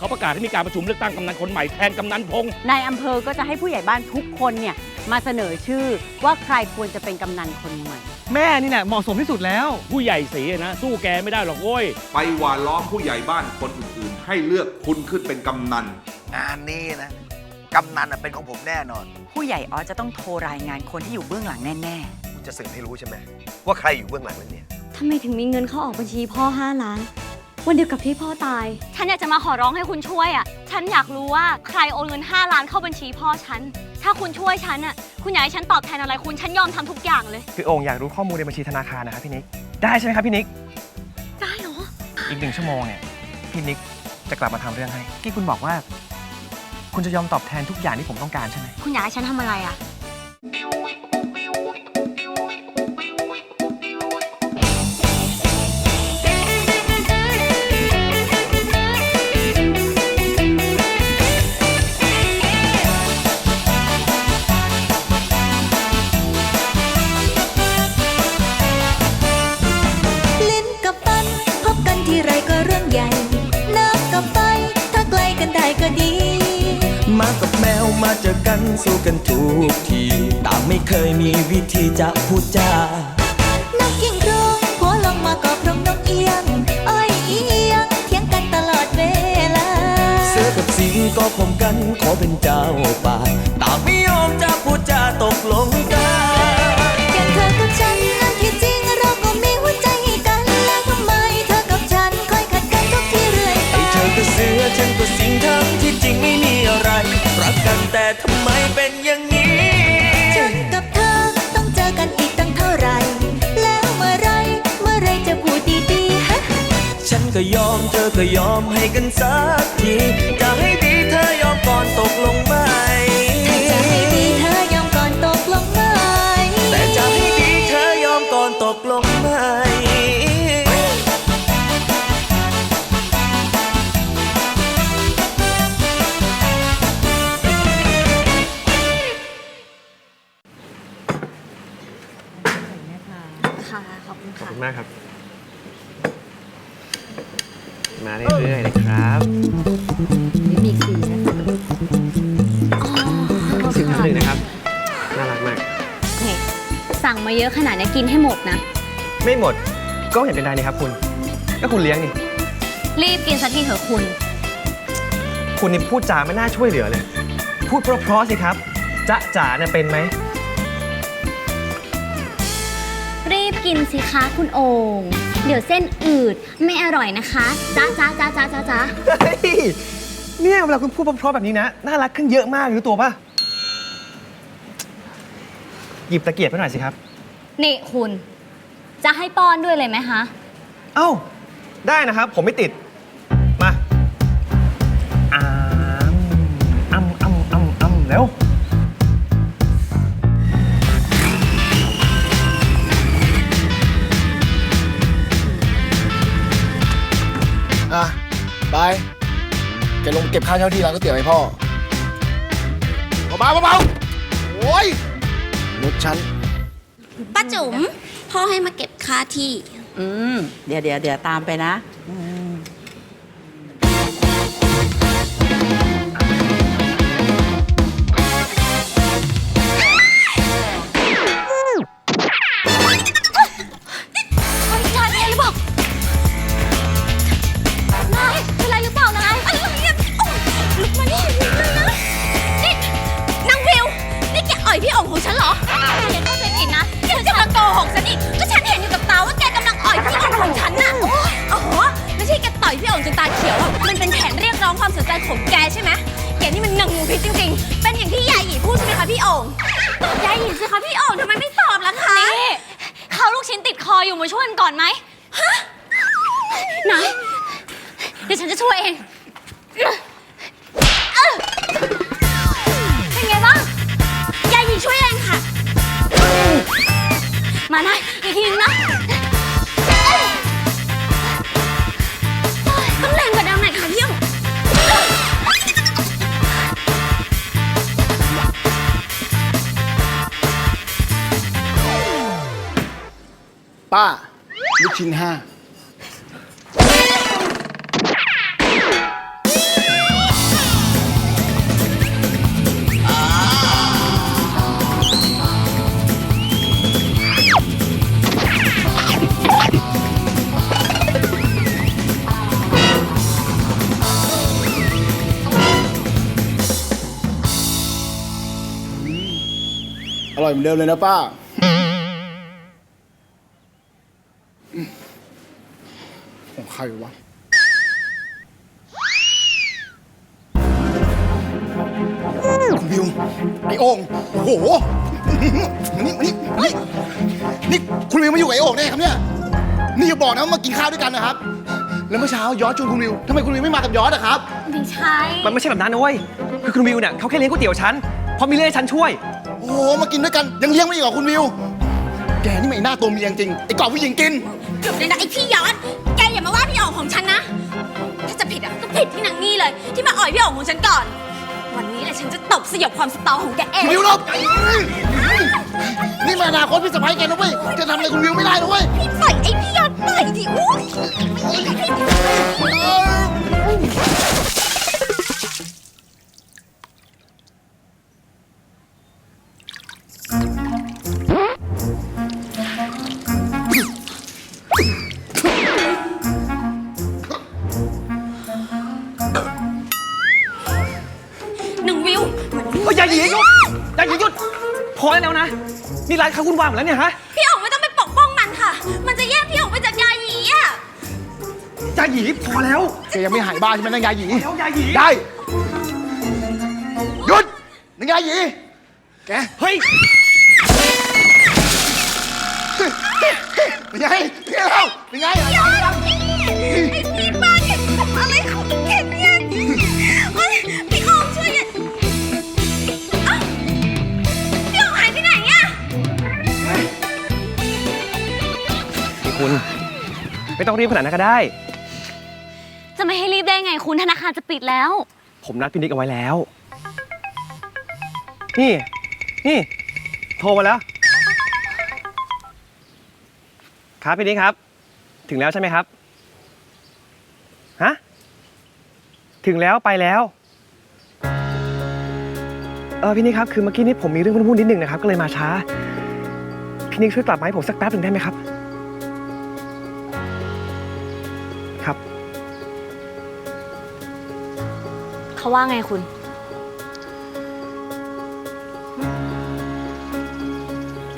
เขาประกาศให้มีการประชุมเลือกตั้งกำนันคนใหม่แทนกำนันพงษ์นายอำเภอก็จะให้ผู้ใหญ่บ้านทุกคนเนี่ยมาเสนอชื่อว่าใครควรจะเป็นกำนันคนใหม่ แม่นี่แหละเหมาะสมที่สุดแล้ว ผู้ใหญ่สีนะสู้แกไม่ได้หรอกโว้ย ไปหวานล้อมผู้ใหญ่บ้านคนอื่นๆ ให้เลือกคุณขึ้นเป็นกำนัน งานนี้นะ กำนันน่ะเป็นของผมแน่นอนผู้ใหญ่ออสจะต้องโทรรายงานคนที่อยู่เบื้องหลังแน่คุณจะสืบให้รู้ใช่ไหมว่าใครอยู่เบื้องหลังนั่นเนี่ยทำไมถึงมีเงินเข้าออกบัญชีพ่อ 5 ล้าน วันเดียวกับที่พ่อตาย ฉันอยากจะมาขอร้องให้คุณช่วยอะ ฉันอยากรู้ว่าใครโอนเงิน 5 ล้านเข้าบัญชีพ่อฉัน ถ้าคุณช่วยฉันอะ คุณอยากให้ฉันตอบแทนอะไรคุณ ฉันยอมทำทุกอย่างเลย คือโองค์อยากรู้ข้อมูลในบัญชีธนาคารนะครับพี่นิก ได้ใช่ไหมครับพี่นิก ได้เหรอ อีกหนึ่งชั่วโมงเนี่ย พี่นิกจะกลับมาทำเรื่องให้ ที่คุณบอกว่า คุณจะยอมตอบแทนทุกอย่างที่ผมต้องการใช่ไหม คุณอยากให้ฉันทำอะไรอะ มาเจอกันสู้กันทุกที ต่างไม่เคยมีวิธีจะพูดจานกยิ่งร้องหัวลงมาก็พรงนกเอียงอ้อยเอียงเถียงกันตลอดเวลา เสือกับสิงก็พมกันขอเป็นเจ้าป่าต่างไม่ยอมจะพูดจาตกลงกัน กันแต่ทำไมเป็นอย่างนี้ฉันกับเธอต้องเจอกันอีกตั้งเท่าไหร่ แล้วเมื่อไรเมื่อไรจะพูดดีๆฮะฉันก็ยอมเธอก็ยอมให้กันสักทีจะให้ดีเธอยอมก่อนตกลงไหม ขอบคุณขอบค่ะ คุณมากครับ มาเรื่อยๆนะครับมีสีนะคะสิ่งที่หนึ่งนะครับ น่ารักมาก นี่สั่งมาเยอะขนาดนี้กินให้หมดนะ ไม่หมด ก็เห็นเป็นไรนี่ครับคุณ ก็คุณเลี้ยงนี่ รีบกินสักทีเถอะคุณ คุณนี่พูดจาไม่น่าช่วยเหลือเลย พูดเพราะๆสิครับจ๊ะจ๋าเนี่ยเป็นไหม กินสิคะคุณโอ่งเดี๋ยวเส้นอืดไม่อร่อยนะคะจ้าจ้าจ้าจ้าจ้าจ้าเฮ้ยเนี่ยเวลาคุณพูดเพราะๆแบบนี้นะ น่ารักขึ้นเยอะมากรู้ตัวป่ะหยิบตะเกียบไปหน่อยสิครับ นี่คุณ จะให้ป้อนด้วยเลยไหมคะ เอ้า ได้นะครับ ผมไม่ติด มาอ้ามอ้ำอ้ำอ้ำอ้ำแล้ว บายแกลงเก็บค่าเช่าที่ร้านก๋วยเตี๋ยวให้พ่อเบาๆเบาๆโอ้ยนุชฉันป้าจุ๋มพ่อให้มาเก็บค่าที่ อืม เดี๋ยวเดี๋ยวเดี๋ยวตามไปนะ นี่มันหนังงูพิษจริง ๆ เป็นอย่างที่ยายหยีพูดใช่ไหมคะพี่อ่องตอบยายหยีสิคะพี่อ่องทำไมไม่ตอบล่ะคะนี่เขาลูกชิ้นติดคออยู่มาช่วยกันก่อนไหมไหนเดี๋ยวฉันจะช่วยเองเออเป็นไงบ้างยายหยีช่วยเองค่ะ มาได้อีกทีนึงนะเอ้ยต้องแรงกว่าเดิม ป้าลูกชิ้นห้าอร่อยเหมือนเดิมเลยนะป้า ของใครวะคุณวิวไอ้โอ่งโอ้โหมานี่มานี่มานี่นี่คุณวิวมาอยู่กับไอ้โอ่งได้ไงครับเนี่ยนี่อย่าบอกนะว่ามากินข้าวด้วยกันนะครับ แล้วเมื่อเช้ายอดชวนคุณวิวทำไมคุณวิวไม่มากับยอดอะครับ ไม่ใช่ มันไม่ใช่แบบนั้นนะเว้ย คือคุณวิวเนี่ยเขาแค่เลี้ยงก๋วยเตี๋ยวฉันเพราะมีเรื่องให้ฉันช่วย โอ้โหมากินด้วยกันยังเลี้ยงไม่อีกเหรอคุณวิว แกนี่ไม่หน้าตัวเมียจริงไอ้กรอบผู้หญิงกินหยุดเลยนะไอ้พี่ยอด ฉันก่อน วันนี้แหละฉันจะตบสยบความสตอของแกเองคุณวิวหลบนี่มาอนาคตพี่สะพ้ายแกนะเว้ยจะทำอะไรคุณวิวไม่ได้นะเว้ยพี่ปล่อยไอ้พี่ยอดปล่อยดิอุ้ย หยีหยุดอย่าหยีหยุด พอได้แล้วนะ นี่ร้านเขาวุ่นวายหมดแล้วเนี่ยฮะพี่อ๋องไม่ต้องไปปกป้องมันค่ะ มันจะแยกพี่อ๋องไปจากยาหยีอะอย่าหยีพอแล้วแกยังไม่หายบ้าใช่ไหมนางยาหยี แล้วอย่าหยีได้ หยุดนางยาหยี แกเฮ้ยเป็นไงเป็นไงเราเป็นไงยอดพี่ไอ้พี่บ้า ไม่ต้องรีบขนาดนั้นก็ได้ จะไม่ให้รีบได้ไงคุณธนาคารจะปิดแล้ว ผมนัดพี่นิกเอาไว้แล้ว นี่ นี่ โทรมาแล้ว ครับพี่นิกครับ ถึงแล้วใช่ไหมครับ ฮะ ถึงแล้วไปแล้ว เออพี่นิกครับ คือเมื่อกี้นี้ผมมีเรื่องพูดนิดนึงนะครับ ก็เลยมาช้า พี่นิกช่วยกลับมาให้ผมสักแป๊บหนึ่งได้ไหมครับครับ เขาว่าไงคุณ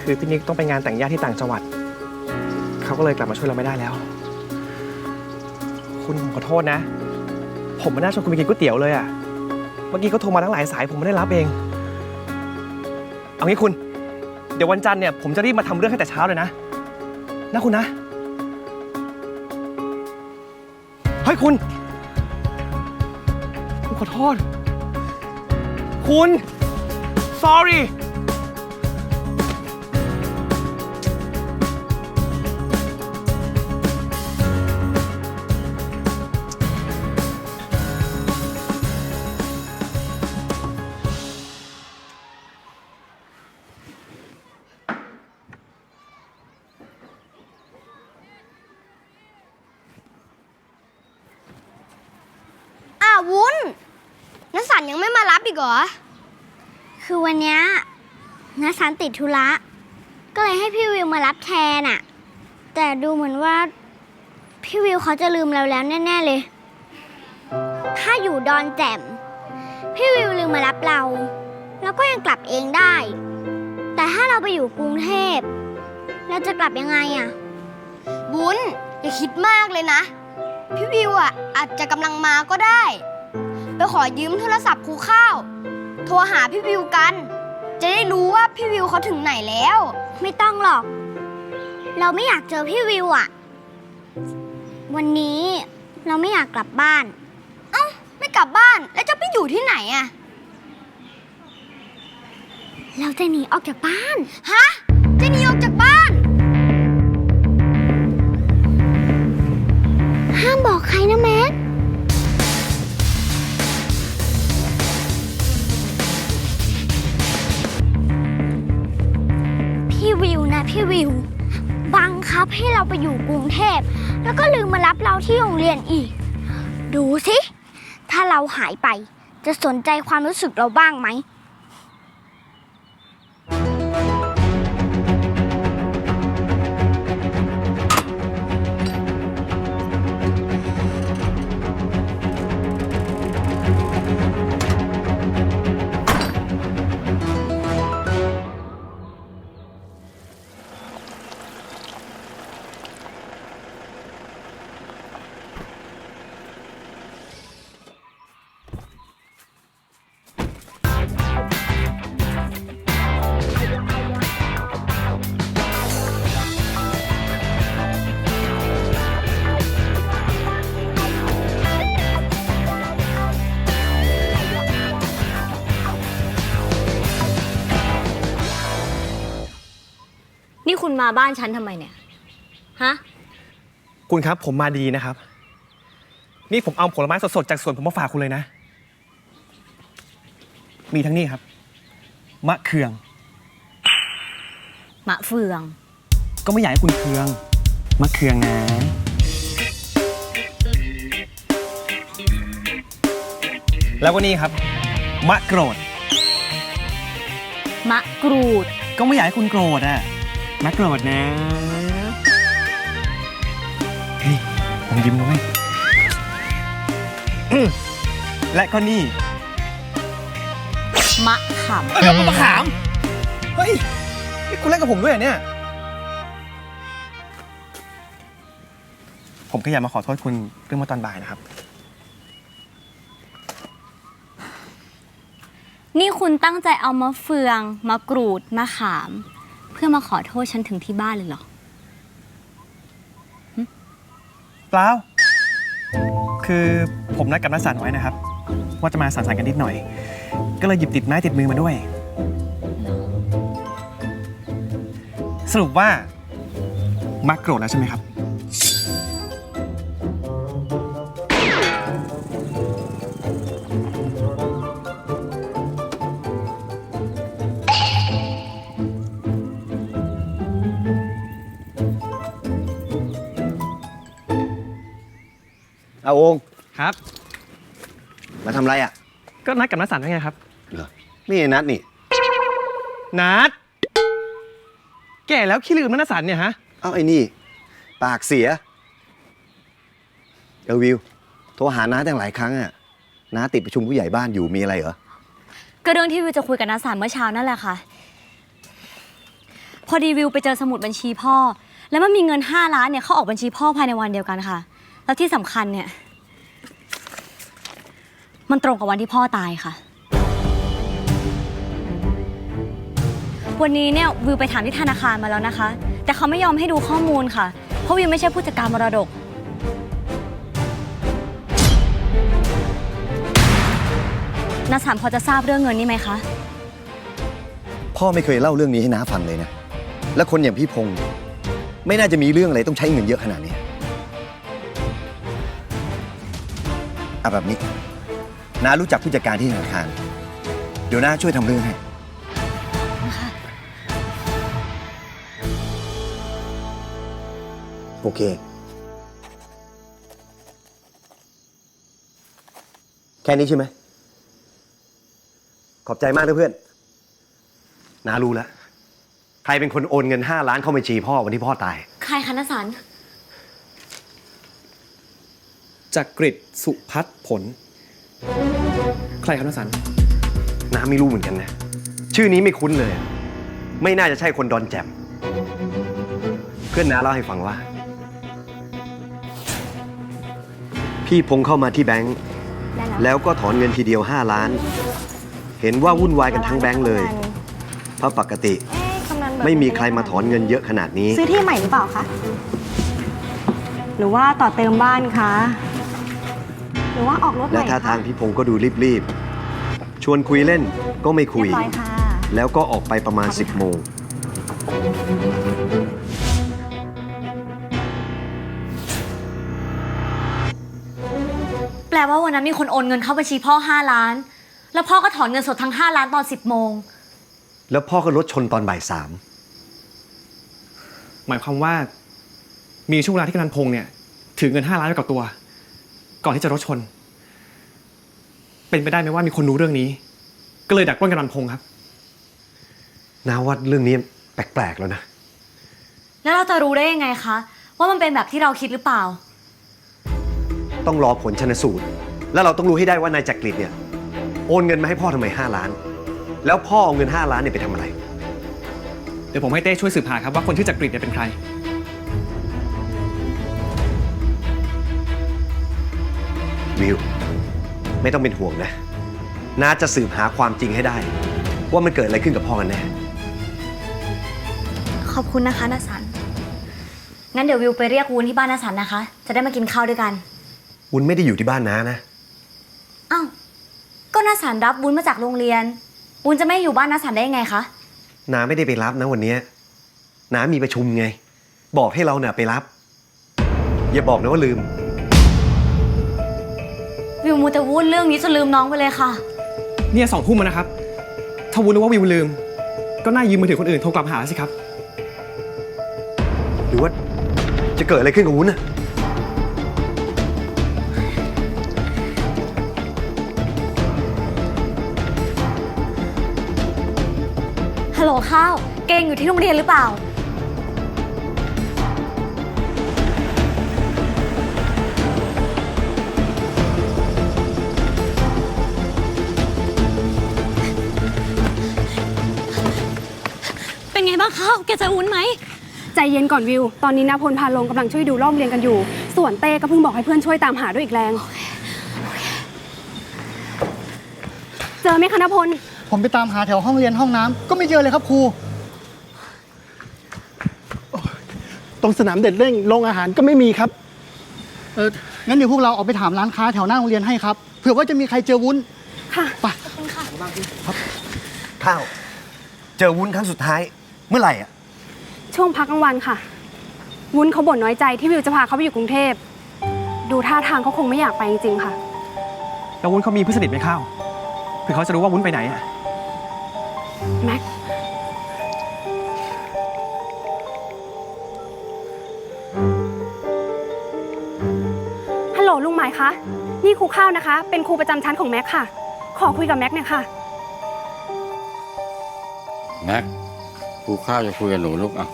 คือพี่นิกต้องไปงานแต่งญาติที่ต่างจังหวัด เขาก็เลยกลับมาช่วยเราไม่ได้แล้ว คุณผมขอโทษนะ ผมไม่น่าชวนคุณไปกินก๋วยเตี๋ยวเลยอะเมื่อกี้เขาโทรมาทั้งหลายสายผมไม่ได้รับเอง เอางี้คุณ เดี๋ยววันจันทร์เนี่ยผมจะรีบมาทำเรื่องให้แต่เช้าเลยนะ นะคุณนะ เฮ้ยคุณ ขอโทษ คุณ sorry อีกเหรอ คือวันเนี้ยน้าสันติดธุระ ก็เลยให้พี่วิวมารับแทนอะแต่ดูเหมือนว่า พี่วิวเขาจะลืมเราแล้วแน่ ๆเลย ถ้าอยู่ดอนแจ่ม พี่วิวลืมมารับเรา แล้วก็ยังกลับเองได้ แต่ถ้าเราไปอยู่กรุงเทพ เราจะกลับยังไงอะบุญอย่าคิดมากเลยนะ พี่วิวอะอาจจะกำลังมาก็ได้ ไปขอยืมโทรศัพท์ครูข้าว โทรหาพี่วิวกัน จะได้รู้ว่าพี่วิวเขาถึงไหนแล้ว ไม่ต้องหรอก เราไม่อยากเจอพี่วิวอะวันนี้เราไม่อยากกลับบ้าน เอ้า ไม่กลับบ้านแล้วจะไปอยู่ที่ไหนอะเราจะหนีออกจากบ้าน ฮะ ที่โรงเรียนอีก ดูสิ ถ้าเราหายไปจะสนใจความรู้สึกเราบ้างไหม คุณมาบ้านฉันทำไมเนี่ย ฮะ คุณครับผมมาดีนะครับ นี่ผมเอาผลไม้สดๆจากสวนผมมาฝากคุณเลยนะ มีทั้งนี้ครับ มะเขือง มะเฟือง ก็ไม่อยากให้คุณเคือง มะเขืองนะ แล้วก็นี่ครับ มะโกรธ มะกรูด ก็ไม่อยากให้คุณโกรธอะ มะโกรธนะ เฮ้ยผมยิ้มด้วยอืมและก็นี่มะขามเอ้ยมะขาม เฮ้ยนี่คุณเล่นกับผมด้วยเหรอเนี่ย ผมก็อยากมาขอโทษคุณเรื่องเมื่อตอนบ่ายนะครับ นี่คุณตั้งใจเอามะเฟืองมะกรูดมะขามเพื่อมาขอโทษฉันถึงที่บ้านเลยเหรอ เปล่า คือผมนัดกับนักสันไว้นะครับ ว่าจะมาสังสรรค์กันนิดหน่อย ก็เลยหยิบติดไม้ติดมือมาด้วย สรุปว่ามักโกรธแล้วใช่ไหมครับ อาโองครับ มาทำไรอะ ก็นัดกับนักสันไว้ไงครับ เหรอ นี่ไอ้นัดนี่ นัด แก่แล้วขี้ลืมนะนักสันเนี่ยฮะ เอ้าไอ้นี่ ปากเสีย เออวิว โทรหาน้าตั้งหลายครั้งอะน้าติดประชุมผู้ใหญ่บ้านอยู่มีอะไรเหรอ ก็เรื่องที่วิวจะคุยกับนัสสารเมื่อเช้านั่นแหละค่ะ พอดีวิวไปเจอสมุดบัญชีพ่อ แล้วมันมีเงิน 5 ล้านเนี่ยเข้าออกบัญชีพ่อภายในวันเดียวกันค่ะ แล้วที่สำคัญเนี่ย มันตรงกับวันที่พ่อตายค่ะ วันนี้เนี่ยวิวไปถามที่ธนาคารมาแล้วนะคะ แต่เขาไม่ยอมให้ดูข้อมูลค่ะ เพราะวิวไม่ใช่ผู้จัดการมรดกนัสสารพอจะทราบเรื่องเงินนี้ไหมคะ พ่อไม่เคยเล่าเรื่องนี้ให้น้าฟังเลยนะ แล้วคนอย่างพี่พงษ์ไม่น่าจะมีเรื่องอะไรต้องใช้เงินเยอะขนาดนี้เอาแบบนี้ น้ารู้จักผู้จัดการที่ธนาคาร เดี๋ยวน้าช่วยทำเรื่องให้ โอเค แค่นี้ใช่ไหม ขอบใจมากนะเพื่อน น้ารู้แล้ว ใครเป็นคนโอนเงิน 5 ล้านเข้าบัญชีพ่อวันที่พ่อตาย ใครคะนัสสารจากกริดสุพัฒน์ผล ใครครับนักสัน น้าไม่รู้เหมือนกันนะ ชื่อนี้ไม่คุ้นเลย ไม่น่าจะใช่คนดอนแจม เพื่อนน้าเล่าให้ฟังว่า พี่พงเข้ามาที่แบงค์ แล้วก็ถอนเงินทีเดียว 5 ล้าน เห็นว่าวุ่นวายกันทั้งแบงค์เลย เพราะปกติไม่มีใครมาถอนเงินเยอะขนาดนี้ ซื้อที่ใหม่หรือเปล่าคะ หรือว่าต่อเติมบ้านคะห รือว่าออกรถใหและม่ท่าคะทางพี่พงก็ดูรีบๆ ชวนคุยเล่นก็ไม่คุย เรียบร้อยค่ะแล้วก็ออกไปประมาณ 10 โมง แปลว่าวันนั้นมีคนโอนเงินเข้าบัญชีพ่อ 5 ล้าน แล้วพ่อก็ถอนเงินสดทั้ง 5 ล้านตอน 10 โมง แล้วพ่อก็รถชนตอนบ่ายสามหมายความว่ามีช่วงเวลาที่กำนันพงษ์เนี่ยถือเงิน 5 ล้านไว้กับตัว ก่อนที่จะรถชน เป็นไปได้ไหมว่ามีคนรู้เรื่องนี้ ก็เลยดักปล้นกำนันพงษ์ครับ นาวัดเรื่องนี้แปลกๆแล้วนะ แล้วเราจะรู้ได้ยังไงคะ ว่ามันเป็นแบบที่เราคิดหรือเปล่า ต้องรอผลชนสูตร แล้วเราต้องรู้ให้ได้ว่านายจักริดเนี่ยโอนเงินมาให้พ่อทำไม5ล้าน แล้วพ่อเอาเงิน 5 ล้านเนี่ยไปทำอะไร เดี๋ยวผมให้เต้ช่วยสืบหาครับว่าคนชื่อจักริดเนี่ยเป็นใคร วิว ไม่ต้องเป็นห่วงนะน้าจะสืบหาความจริงให้ได้ ว่ามันเกิดอะไรขึ้นกับพ่อกันแน่ ขอบคุณนะคะนัสสัน งั้นเดี๋ยววิวไปเรียกวุ้นที่บ้านนัสสันนะคะ จะได้มากินข้าวด้วยกัน วุ้นไม่ได้อยู่ที่บ้านน้านะ อ้าว ก็นัสสันรับวุ้นมาจากโรงเรียน วุ้นจะไม่อยู่บ้านนัสสันได้ยังไงคะนาไม่ได้ไปรับนะวันเนี้ยน้ามีประชุมไง บอกให้เราเนี่ยไปรับ อย่าบอกนะว่าลืม วิวมูแต่วุ่นเรื่องนี้จนลืมน้องไปเลยค่ะ เนี่ยสองทุ่มแล้วนะครับ ถ้าวุ้นรู้ว่าวิวลืม ก็น่ายืมมือถือคนอื่นโทรกลับหาสิครับ หรือว่าจะเกิดอะไรขึ้นกับวุ้นอะฮัลโหลข้าว เก่งอยู่ที่โรงเรียนหรือเปล่า ไงบ้างข้าวแกเจะวุ้นไหม ใจเย็นก่อนวิว ตอนนี้นพลพาลงกำลังช่วยดูรอบเรียนกันอยู่ ส่วนเต้ก็เพิ่งบอกให้เพื่อนช่วยตามหาด้วยอีกแรง เจอไหมคะนพล ผมไปตามหาแถวห้องเรียนห้องน้ำก็ไม่เจอเลยครับครูตรงสนามเด็ดเล่งโรงอาหารก็ไม่มีครับ เอองั้นเดี๋ยวพวกเราออกไปถามร้านค้าแถวหน้าโรงเรียนให้ครับเผื่อว่าจะมีใครเจอวุ้นค่ะ ไปข้าว เจอวุ้นครั้งสุดท้าย เมื่อไหร่อะช่วงพักกลางวันค่ะ วุ้นเขาบ่นน้อยใจที่วิวจะพาเขาไปอยู่กรุงเทพ ดูท่าทางเขาคงไม่อยากไปจริงๆค่ะ แล้ววุ้นเขามีเพื่อนสนิทไหมข้าวเผื่อเขาจะรู้ว่าวุ้นไปไหนอะแม็ก ฮัลโหลลุงหมายคะ นี่ครูข้าวนะคะ เป็นครูประจำชั้นของแม็กค่ะ ขอคุยกับแม็กหน่อยค่ะ แม็ก ครูข้าวจะคุยกับหนูลูกอะ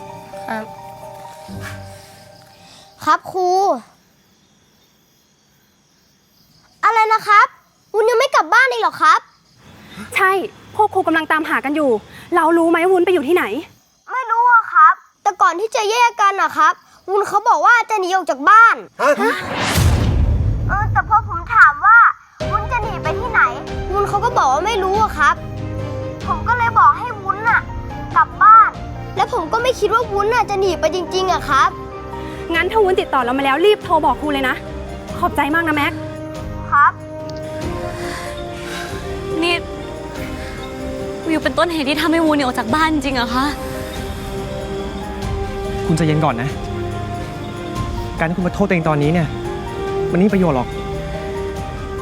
ครับครู อะไรนะครับวุ้นยังไม่กลับบ้านอีกเหรอครับ ใช่ พวกครูกำลังตามหากันอยู่ เรารู้ไหมว่าวุ้นไปอยู่ที่ไหน ไม่รู้อะครับ แต่ก่อนที่จะแยกกันนะครับ วุ้นเขาบอกว่าจะหนีออกจากบ้านเออแต่พอผมถามว่าวุ้นจะหนีไปที่ไหน วุ้นเขาก็บอกว่าไม่รู้อะครับ ผมก็เลยบอกให้วุ้นอะกลับบ้าน และผมก็ไม่คิดว่าวุ้นอะจะหนีไปจริงๆอะครับ งั้นถ้าวุ้นติดต่อเรามาแล้วรีบโทรบอกครูเลยนะ ขอบใจมากนะแม็ก ครับ นี่ วิวเป็นต้นเหตุที่ทำให้วูเนี่ยออกจากบ้านจริงเหรอคะ คุณใจเย็นก่อนนะ การที่คุณมาโทษตัวเองตอนนี้เนี่ย มันไม่มีประโยชน์หรอก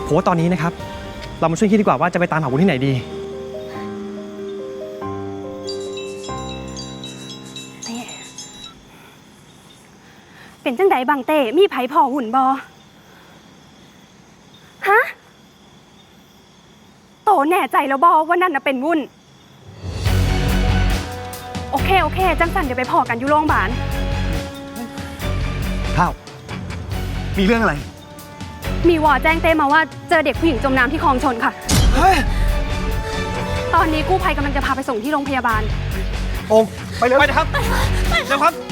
ผมว่าตอนนี้นะครับ เรามาช่วยคิดดีกว่าว่าจะไปตามหาวุ้นที่ไหนดี เป็นจังไดบางเต้มีไผพอหุ่นบอฮะ โตแน่ใจแล้วบอว่านั่นน่ะเป็นวุ่น โอเค โอเค จังสันเดี๋ยวไปพอกันอยู่โรงพยาบาลข้าว มีเรื่องอะไร มีวอแจ้งเต้มาว่าเจอเด็กผู้หญิงจมน้ำที่คลองชนค่ะตอนนี้กู้ภัยกำลังจะพาไปส่งที่โรงพยาบาลโอ้ไปเลยไปนะครับ เร็วครับ